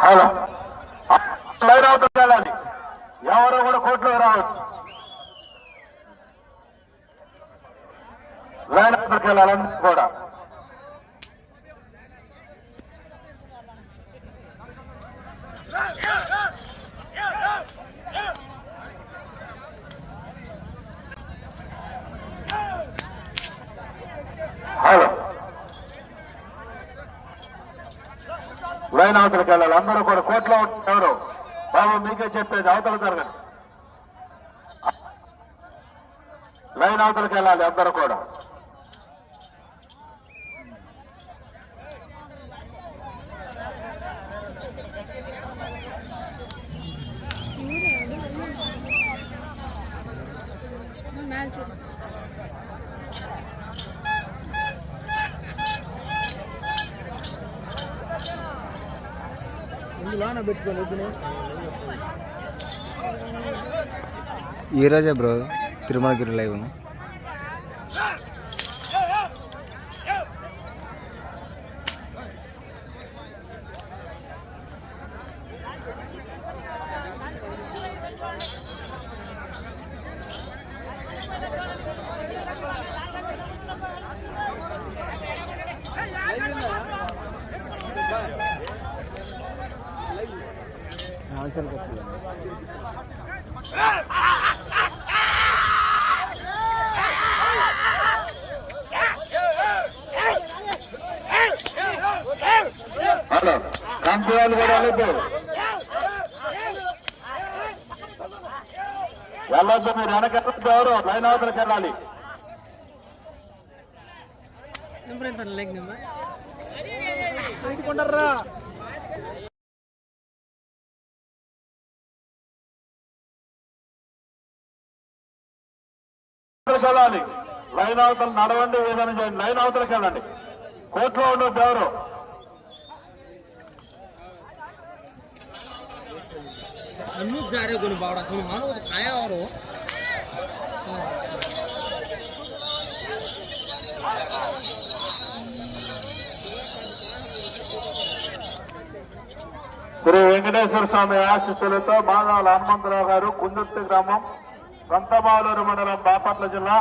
Hello line అవుతుంది వెళ్ళాలి ఎవరో కూడా కోర్టులో రావచ్చు లైన్ అవుతుంది వెళ్ళాలి అందరూ కూడా. హలో. లైన్ అవతలకి వెళ్ళాలి. అందరూ కూడా కోట్లో ఉంటారు ఎవరు? బాబు మీకే చెప్పేది. అవతల జరగండి లైన్ అవతలకి వెళ్ళాలి అందరూ కూడా. మ్యాచ్ ఈ bro Tirumalagiri live hello company వాళ్ళు కూడా వెళ్ళొద్దు వెళ్ళొద్దు మీరు వెనక వెళ్ళొద్దు ఎవరు? లైన్ అవతలకి వెళ్ళాలి. నెంబర్ ఎంత లైక్ నెంబర్ వెళ్ళాలి. లైన్ అవతల నడవండి ఏదైనా చేయండి. లైన్ అవతలకి వెళ్ళండి. కోర్టులో ఉండొద్దు ఎవరు? జారే కొన్ని బావడా. మానవ శ్రీ వెంకటేశ్వర స్వామి ఆశీస్సులతో మాదాల హనుమంతరావు గారు కుందుర్తి గ్రామం సంతమాలూరు మండలం బాపట్ల జిల్లా.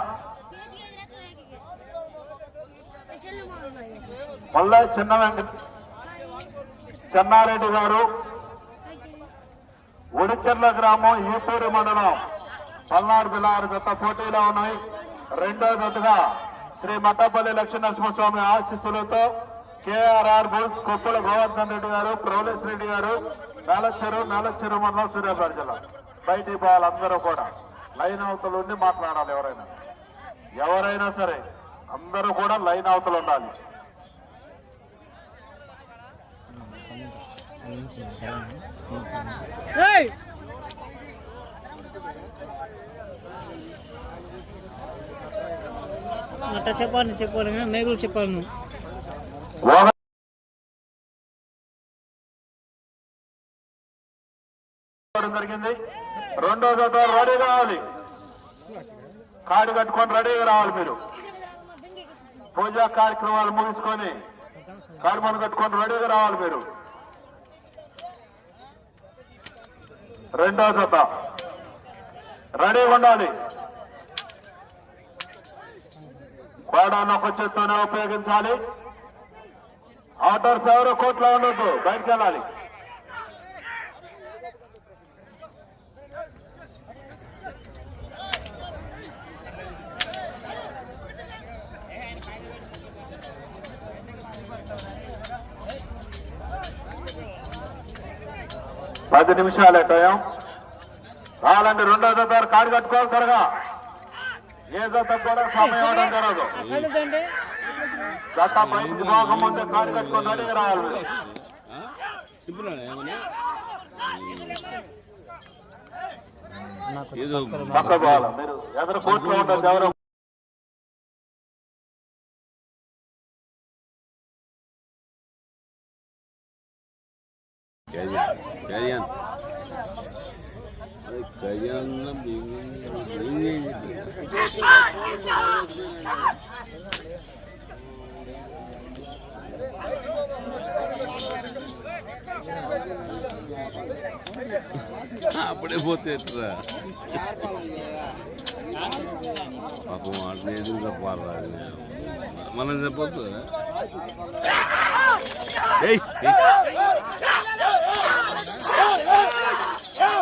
మళ్ళా చిన్న వెంకట చెన్నారెడ్డి గారు. ఉడిచెర్ల గ్రామం ఈపూరు మండలం. పల్నాడు పిల్లారు గత పోటీలో ఉన్నాయి. రెండో గతగా శ్రీ మట్టపల్లి లక్ష్మీనరసింహస్వామి ఆశీస్సులతో కేఆర్ఆర్ బుల్స్ కొప్పుల గోవర్ధన్ రెడ్డి గారు ప్రవలేశ్ రెడ్డి గారు నాలచెరు నాలచెరు మండలం సూర్యాపేట జిల్లా. బయటి బాలందరూ కూడా. లైన్ అవతల ఉండి మాట్లాడాలి ఎవరైనా. ఎవరైనా సరే అందరూ కూడా లైన్ అవతల ఉండాలి. అట్లా చెప్పాలి చెప్పాలి మేగులు చెప్పాలి నువ్వు. జరిగింది. రెండో జత రెడీ కావాలి. కాడి కట్టుకొని రెడీగా రావాలి మీరు. పూజా కార్యక్రమాలు ముగించుకొని కర్మను కట్టుకొని రెడీగా రావాలి మీరు. రెండో జత. రెడీగా ఉండాలి. కోడాన్ని ఒక ఉపయోగించాలి. ఆటర్స్ ఎవరు కోట్లో ఉండొద్దు. బయటకు వెళ్ళాలి. పది నిమిషాలే టైం. కావాలంటే రెండో జత కాడు కట్టుకోవాలి త్వరగా. ఏ జత కూడా సమయం ఇవ్వడం జరగదు. జత బయటికి పోకముందే కాడు కట్టుకొని రావాలి మీరు. ఏదో పక్క పోవాలి మీరు ఎదురు కోర్టులో ఉండదు ఎవరు అప్పుడే పోతే పాపం అట్లా ఎదురు చెప్పాలి మనం చెప్పొద్దు. ఏయ్.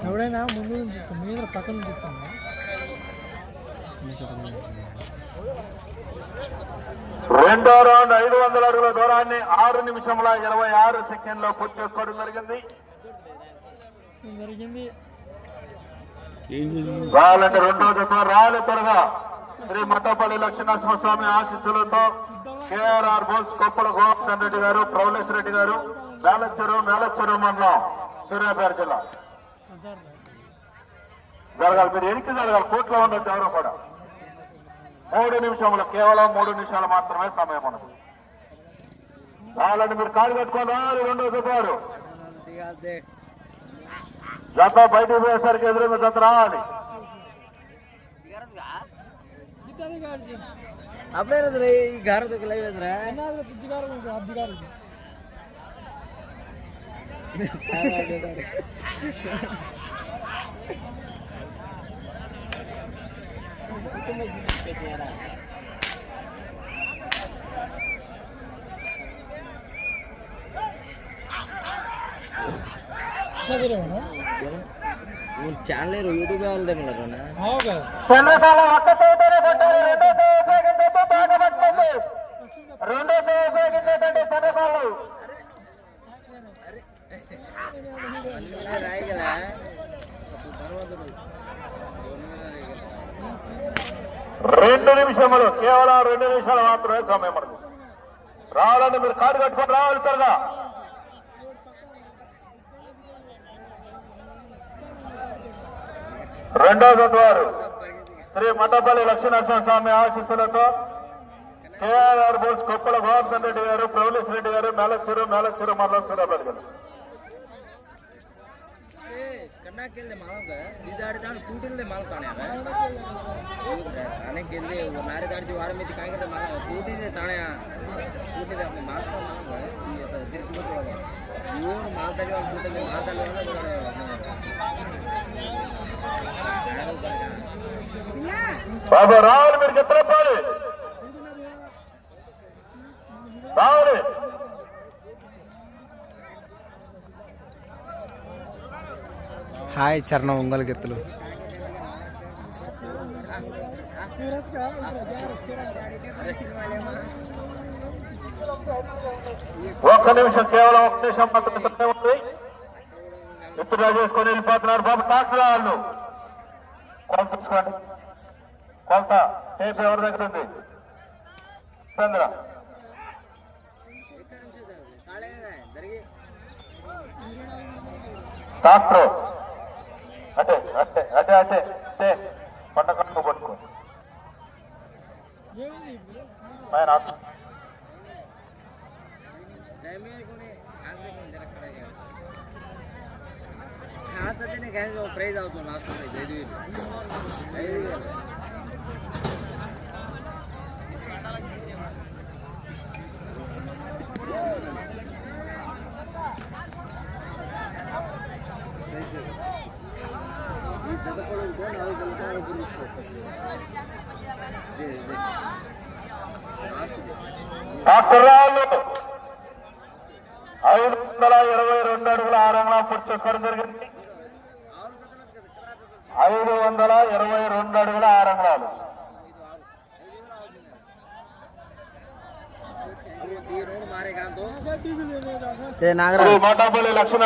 ఎవడైనా ముందు నుంచి మీద పక్కన చూస్తాను రెండో రౌండ్ ఐదు వందల అడుగుల దూరాన్ని ఆరు నిమిషముల ఇరవై ఆరు సెకండ్లో పూర్తి చేసుకోవడం జరిగింది. జరిగింది ఏం రెండో జత రాలి త్వరగా శ్రీ మట్టపల్లి లక్ష్మీనరసింహస్వామి ఆశీస్సులతో కేఆర్ఆర్ బోల్స్ కొప్పల గోవర్ధన్ రెడ్డి గారు ప్రవలేశ్ రెడ్డి గారు మేలచెరు మేలచెరు మండలం సూర్యాపేట జిల్లా. జరగాలి మీరు ఎనికి జరగాలి కోట్లో ఉండొచ్చు ఎవరు కూడా. మూడు నిమిషములు కేవలం మూడు నిమిషాలు మాత్రమే సమయం ఉన్నది. రావాలంటే మీరు కాలు కట్టుకొని రావాలి రెండో వారు జత బయటకు పోయేసరికి ఎదురుగా జత రావాలి. అప్పుడే రోజులు ఈ గారు లైవ్ ఎదురా ఛానల్ యూట్యూబ్ వాళ్ళదే అవుగా చంద్రకాలం ఒక్క చేతనే కొట్టారు. రెండు కేవలం రెండు నిమిషాలు మాత్రమే సమయం మనకు. రావాలంటే మీరు కార్డు కట్టుకొని రావాలి త్వరగా. రెండో జత వారు శ్రీ మఠపల్లి లక్ష్మీనరసింహ స్వామి ఆశీస్సులతో కేఆర్ఆర్ బోర్డ్స్ కొప్పల గోవర్ధన్ రెడ్డి గారు ప్రౌలేశ్ రెడ్డి గారు మేలచెరు మేలచెరు మరల సూర్యాపేట జిల్లా ಕಣ್ಣಾಕೆಲ್ದೆ ಮಾಲಕ ಇದಾಡಿ ತಾನು ಕೂಟಿಲ್ದೆ ಮಾಲತಾನೆ ಹೌದ್ರೆ ಅನಕ್ಕೆ ಇಲ್ಲಿ ನಾರೆ ದಾಡ್ತಿ ವಾರ ಮಿತಿ ಕಾಯ್ಕಿದ್ರೆ ಮಾಲ ಕೂಟಿದೆ ತಾಣೆ ಕೂಟಿದೆ ಮಾಸ್ಕ ಮಾಲಕ ಈ ತಿರ್ಸ್ಬಿಟ್ಟು ಇವನು ಮಾತಾಡಿ ಒಂದು ಕೂಟಲ್ಲಿ ಮಾತಾಡಿ బాబు రావాలి మీరు చెప్పాలి రావాలి హాయ్ చరణ ఒంగోలు గెత్తులు. ఒక్క నిమిషం కేవలం ఒక్క నిమిషం మాత్రమే సమయం ఉంది. విత్డ్రా చేసుకొని వెళ్ళిపోతున్నారు బాబు. డాక్టర్ వాళ్ళు. కొలత తీసుకోండి. కొలత. టేప్ ఎవరి దగ్గర ఉంది? చంద్ర. డాక్టర్. అటే అటే అటే అటే అటే. పంట కట్టుకో. పట్టుకో ఆయన ప్రైజ్ అవుతుంది లాస్ట్ ప్రైజ్ ఐదు వేలు. ఐదు వేలు. రావులు ఐదు వందల ఇరవై రెండు అడుగుల ఆరంగా పూర్తి చేసుకోవడం జరిగింది. ఐదు వందల ఇరవై రెండు అడుగుల ఏ నాగరాజ్. మాటాపల్లి లక్ష్మణ